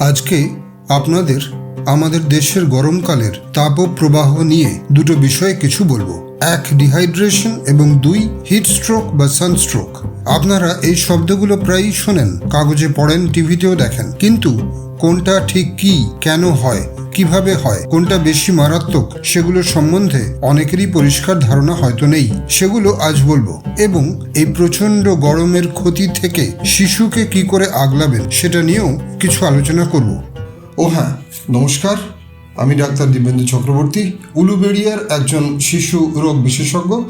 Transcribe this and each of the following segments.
আজকে আপনাদের, আমাদের দেশের গরমকালের তাপ প্রবাহ নিয়ে দুটো বিষয়ে কিছু বলব। এক ডিহাইড্রেশন এবং দুই হিট স্ট্রোক বা সানস্ট্রোক আপনারা এই শব্দগুলো প্রায়ই শোনেন, কাগজে পড়েন টিভিতেও দেখেন। কিন্তু কোনটা ঠিক কি, কেন হয় কীভাবে হয়, কোনটা বেশি মারাত্মক সেগুলো সম্বন্ধে অনেকেরই পরিষ্কার ধারণা হয়তো নেই। সেগুলো আজ বলব। এবং এই প্রচণ্ড গরমের ক্ষতি থেকে শিশুকে কি করে আগলাবেন, সেটা নিয়েও কিছু আলোচনা করব। ও হ্যাঁ নমস্কার। আমি ডাক্তার দিব্যেন্দু চক্রবর্তী, উলুবেড়িয়ার একজন শিশু রোগ বিশেষজ্ঞ।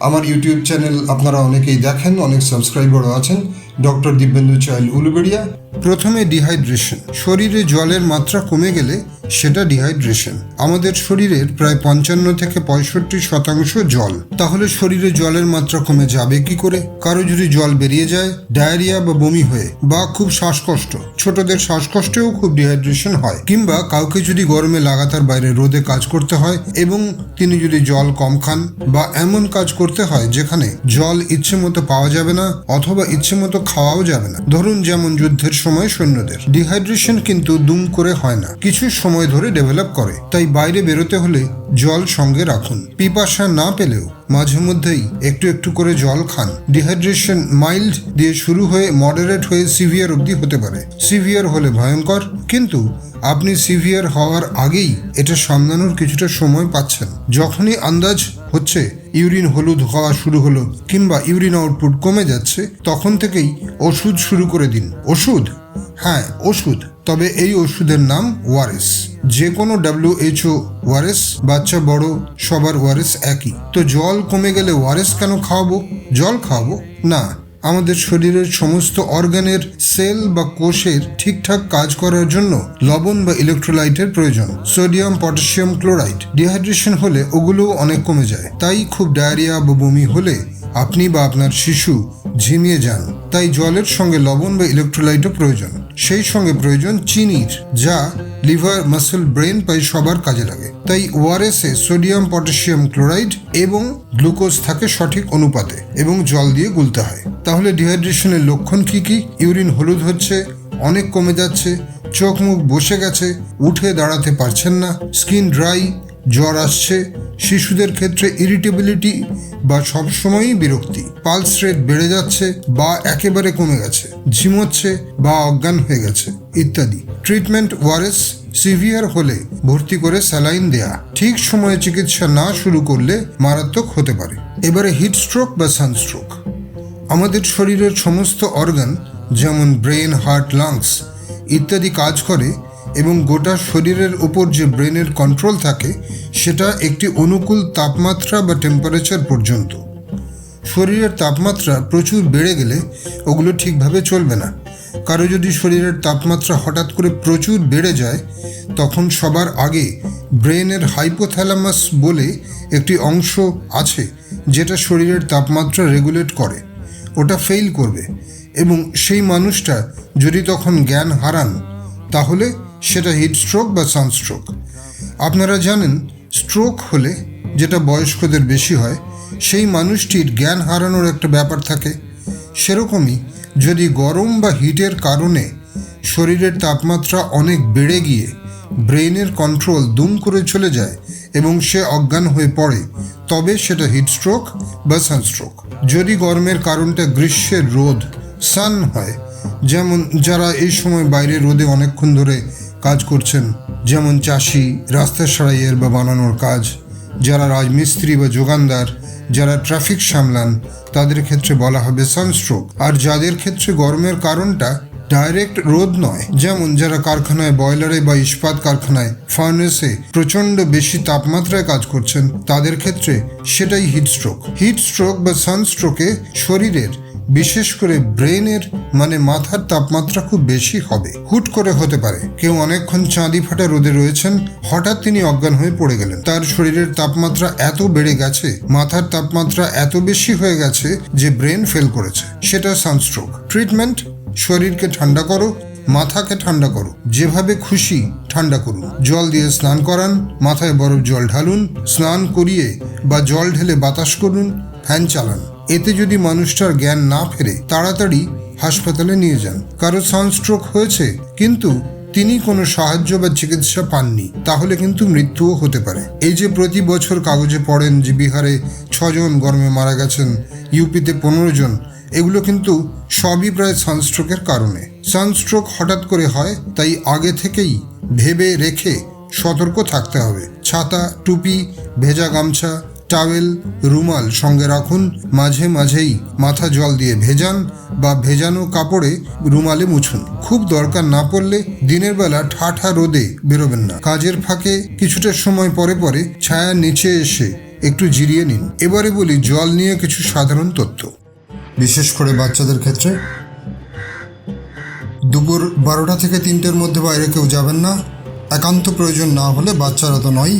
আমার ইউটিউব চ্যানেল আপনারা অনেকেই দেখেন, অনেক সাবস্ক্রাইবারও আছেন। Doctor Dibyendu child Uluberia. প্রথমে ডিহাইড্রেশন। শরীরে জলের মাত্রা কমে গেলে সেটা ডিহাইড্রেশন। আমাদের শরীরের প্রায় পঞ্চান্ন থেকে পঁয়ষট্টি শতাংশ জল। তাহলে শরীরে জলের মাত্রা কমে যাবে কি করে? কারও যদি জল বেরিয়ে যায়, ডায়রিয়া বা বমি হয়ে, বা খুব শ্বাসকষ্ট, ছোটদের শ্বাসকষ্টেও খুব ডিহাইড্রেশন হয়। কিংবা কাউকে যদি গরমে লাগাতার বাইরে রোদে কাজ করতে হয়, এবং তিনি যদি জল কম খান, বা এমন কাজ করতে হয় যেখানে জল ইচ্ছে মতো পাওয়া যাবে না, অথবা ইচ্ছে মতো খাওয়াও যাবে না। ধরুন যেমন যুদ্ধের সময় সৈন্যদের। ডিহাইড্রেশন কিন্তু দুম করে হয় না। কিছু সময় ধরে ডেভেলপ করে। তাই বাইরে বেরোতে হলে জল সঙ্গে রাখুন। পিপাসা না পেলেও মাঝে মধ্যেই একটু একটু করে জল খান। ডিহাইড্রেশন মাইল্ড দিয়ে শুরু হয়ে মডারেট হয়ে সিভিয়ার অবধি হতে পারে। সিভিয়ার হলে ভয়ঙ্কর, কিন্তু আপনি সিভিয়ার হওয়ার আগেই এটা সামলানোর কিছুটা সময় পাচ্ছেন। যখনই আন্দাজ হচ্ছে ইউরিন হলুদ হওয়া শুরু হলো কিংবা ইউরিন আউটপুট কমে যাচ্ছে, তখন থেকেই ওষুধ শুরু করে দিন। ওষুধ? হ্যাঁ ওষুধ। তবে এই ওষুধের নাম ওয়ারেস যে কোনো ডাব্লিউএইচও ওয়ারেস, বাচ্চা, বড়, সবার ওয়ারেস একই। তো জল কমে গেলে ওয়ারেস কেন খাওয়াবো? জল খাওয়াবো? না, আমাদের শরীরের সমস্ত অর্গানের সেল বা কোষের ঠিকঠাক কাজ করার জন্য লবণ বা ইলেকট্রোলাইটের প্রয়োজন। Sodium, potassium, chloride. ডিহাইড্রেশন হলে ওগুলোও অনেক কমে যায়। তাই খুব ডায়রিয়া বা বমি হলে আপনি বা আপনার শিশু ঝিমিয়ে যান, তাই জলের সঙ্গে লবণ বা ইলেকট্রোলাইটও প্রয়োজন। সেই সঙ্গে প্রয়োজন চিনির, যা লিভার মাসেল ব্রেন পাই সবার কাজে লাগে। তাই ওআরএসে সোডিয়াম, পটাশিয়াম ক্লোরাইড এবং গ্লুকোজ থাকে সঠিক অনুপাতে এবং জল দিয়ে গুলতে হয়। তাহলে ডিহাইড্রেশনের লক্ষণ কি কি? ইউরিন হলুদ হচ্ছে, অনেক কমে যাচ্ছে, চোখ মুখ বসে গেছে, উঠে দাঁড়াতে পারছেন না, স্কিন ড্রাই জ্বর আসছে, শিশুদের ক্ষেত্রে ইরিটেবিলিটি বা সবসময়ই বিরক্তি। পালস রেট বেড়ে যাচ্ছে বা একেবারে কমে গেছে ঝিমোচ্ছে বা অজ্ঞান হয়ে গেছে ইত্যাদি। ট্রিটমেন্ট ওয়ারেস সিভিয়ার হলে ভর্তি করে স্যালাইন দেয়া। ঠিক সময়ে চিকিৎসা না শুরু করলে মারাত্মক হতে পারে। এবারে হিট স্ট্রোক বা সানস্ট্রোক আমাদের শরীরের সমস্ত অর্গান যেমন ব্রেন হার্ট লাংস ইত্যাদি কাজ করে এবং গোটা শরীরের উপর যে ব্রেনের কন্ট্রোল থাকে, সেটা একটি অনুকূল তাপমাত্রা বা টেম্পারেচার পর্যন্ত। শরীরের তাপমাত্রা প্রচুর বেড়ে গেলে ওগুলো ঠিকভাবে চলবে না। কারও যদি শরীরের তাপমাত্রা হঠাৎ করে প্রচুর বেড়ে যায়, তখন সবার আগে ব্রেনের হাইপোথ্যালামাস বলে একটি অংশ আছে, যেটা শরীরের তাপমাত্রা রেগুলেট করে। ওটা ফেল করবে। এবং সেই মানুষটা যদি তখন জ্ঞান হারান, তাহলে সেটা হিট স্ট্রোক বা সানস্ট্রোক আপনারা জানেন স্ট্রোক হলে যেটা বয়স্কদের বেশি হয়, সেই মানুষটির জ্ঞান হারানোর একটা ব্যাপার থাকে। সেরকমই যদি গরম বা হিটের কারণে শরীরের তাপমাত্রা অনেক বেড়ে গিয়ে ব্রেনের কন্ট্রোল দুম করে চলে যায় এবং সে অজ্ঞান হয়ে পড়ে, তবে সেটা হিট স্ট্রোক বা সানস্ট্রোক যদি গরমের কারণটা গ্রীষ্মের রোদ সান হয়, যেমন যারা এই সময় বাইরে রোদে অনেকক্ষণ ধরে কাজ করছেন, যেমন চাষি, রাস্তা সারাইয়ের বা বানানোর কাজ, যারা রাজমিস্ত্রি বা যোগানদার, যারা ট্রাফিক সামলান, তাদের ক্ষেত্রে বলা হবে সানস্ট্রোক। আর যাদের ক্ষেত্রে গরমের কারণটা ডাইরেক্ট রোদ নয়, যেমন যারা কারখানায় বয়লারে বা ইস্পাত কারখানায়, ফার্নেসে প্রচণ্ড বেশি তাপমাত্রায় কাজ করছেন, তাদের ক্ষেত্রে সেটাই হিট স্ট্রোক। হিট স্ট্রোক বা সানস্ট্রোকে শরীরের বিশেষ করে ব্রেনের মানে মাথার তাপমাত্রা খুব বেশি হবে। হুট করে হতে পারে। কেউ অনেকক্ষণ চাঁদি ফাটা রোদে রয়েছেন, হঠাৎ তিনি অজ্ঞান হয়ে পড়ে গেলেন। তার শরীরের তাপমাত্রা এত বেড়ে গেছে, মাথার তাপমাত্রা এত বেশি হয়ে গেছে যে ব্রেন ফেল করেছে। সেটা সানস্ট্রোক। ট্রিটমেন্ট? শরীরকে ঠান্ডা করো, মাথাকে ঠান্ডা করো। যেভাবে খুশি, ঠান্ডা করুন। জল দিয়ে স্নান করান, মাথায় বরফ জল ঢালুন, স্নান করিয়ে বা জল ঢেলে বাতাস করুন, ফ্যান চালান। এতে যদি মানুষটার জ্ঞান না ফেরে, তাড়াতাড়ি হাসপাতালে নিয়ে যান। কারও সানস্ট্রোক হয়েছে, কিন্তু তিনি কোনো সাহায্য বা চিকিৎসা পাননি, তাহলে কিন্তু মৃত্যুও হতে পারে। এই যে প্রতি বছর কাগজে পড়েন যে বিহারে ছজন গরমে মারা গেছেন, ইউপিতে পনেরো জন, এগুলো কিন্তু সবই প্রায় সানস্ট্রোকের কারণে। সানস্ট্রোক হঠাৎ করে হয়, তাই আগে থেকেই ভেবে রেখে সতর্ক থাকতে হবে। ছাতা, টুপি, ভেজা গামছা টাওয়েল, রুমাল সঙ্গে রাখুন, মাঝে মাঝেই মাথা জল দিয়ে ভেজান বা ভেজানো কাপড়ে রুমালে মুছুন। খুব দরকার না পড়লে দিনের বেলা ঠাঠা রোদে বেরোবেন না। কাজের ফাঁকে কিছুটা সময় পরে পরে ছায়ার নিচে এসে একটু জিরিয়ে নিন। এবারে বলি জল নিয়ে কিছু সাধারণ তথ্য। বিশেষ করে বাচ্চাদের ক্ষেত্রে দুপুর বারোটা থেকে তিনটের মধ্যে বাইরে কেউ যাবেন না। একান্ত প্রয়োজন না হলে বাচ্চারা তো নয়।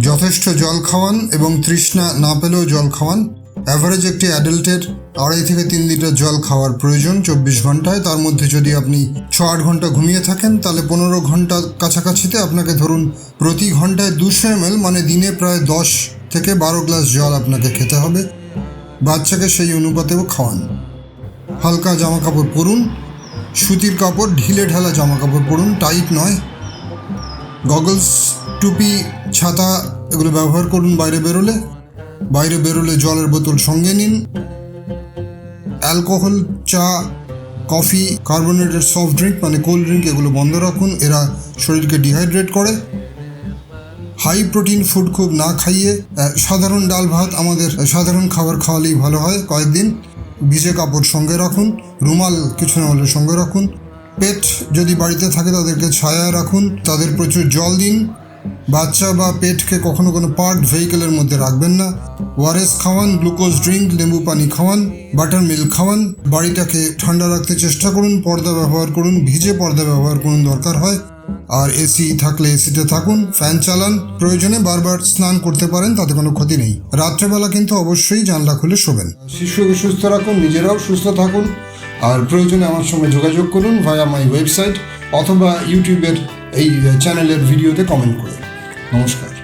যথেষ্ট জল খাওয়ান এবং তৃষ্ণা না পেলেও জল খাওয়ান। অ্যাভারেজ একটি অ্যাডাল্টের আড়াই থেকে তিন লিটার জল খাওয়ার প্রয়োজন চব্বিশ ঘন্টায়। তার মধ্যে যদি আপনি ছ আট ঘণ্টা ঘুমিয়ে থাকেন, তাহলে পনেরো ঘণ্টা কাছাকাছিতে আপনাকে ধরুন প্রতি ঘন্টায় দুশো এম মানে দিনে প্রায় দশ থেকে বারো গ্লাস জল আপনাকে খেতে হবে। বাচ্চাকে সেই অনুপাতেও খাওয়ান। হালকা জামা কাপড় পরুন। সুতির কাপড়, ঢিলে ঢালা জামা কাপড় পরুন, টাইট নয়। গগলস টুপি, ছাতা এগুলো ব্যবহার করুন বাইরে বেরোলে। বাইরে বেরোলে জলের বোতল সঙ্গে নিন। অ্যালকোহল, চা, কফি, কার্বোনেটেড সফট ড্রিঙ্ক মানে কোল্ড ড্রিঙ্ক এগুলো বন্ধ রাখুন। এরা শরীরকে ডিহাইড্রেট করে। হাই প্রোটিন ফুড খুব না খাইয়ে সাধারণ ডাল ভাত আমাদের সাধারণ খাবার খাওয়ালেই ভালো হয় কয়েকদিন। ভিজে কাপড় সঙ্গে রাখুন, রুমাল কিছু না হলে সঙ্গে রাখুন। পেট যদি বাড়িতে থাকে তাদেরকে ছায়ায় রাখুন, তাদের প্রচুর জল দিন। বাচ্চা বা পেটকে কখনো কোনো পার্ট ভেহিকেলের মধ্যে রাখবেন না। ওয়ারেস খাওয়ান, গ্লুকোজ ড্রিঙ্ক লেবু পানি খাওয়ান, বাটার মিল্ক খাওয়ান। বাড়িটাকে ঠান্ডা রাখতে চেষ্টা করুন, পর্দা ব্যবহার করুন, ভিজে পর্দা ব্যবহার করুন দরকার হয়। আর এসি থাকলে এসিতে থাকুন, ফ্যান চালান। প্রয়োজনে বারবার স্নান করতে পারেন, তাতে কোনো ক্ষতি নেই। রাত্রেবেলা কিন্তু অবশ্যই জানলা খুলে শোবেন। শিশুকে সুস্থ রাখুন, নিজেরাও সুস্থ থাকুন। আর প্রয়োজনে আমার সঙ্গে যোগাযোগ করুন, ভায়া মাই ওয়েবসাইট অথবা ইউটিউবের এই চ্যানেলের ভিডিওতে কমেন্ট করে নমস্কার।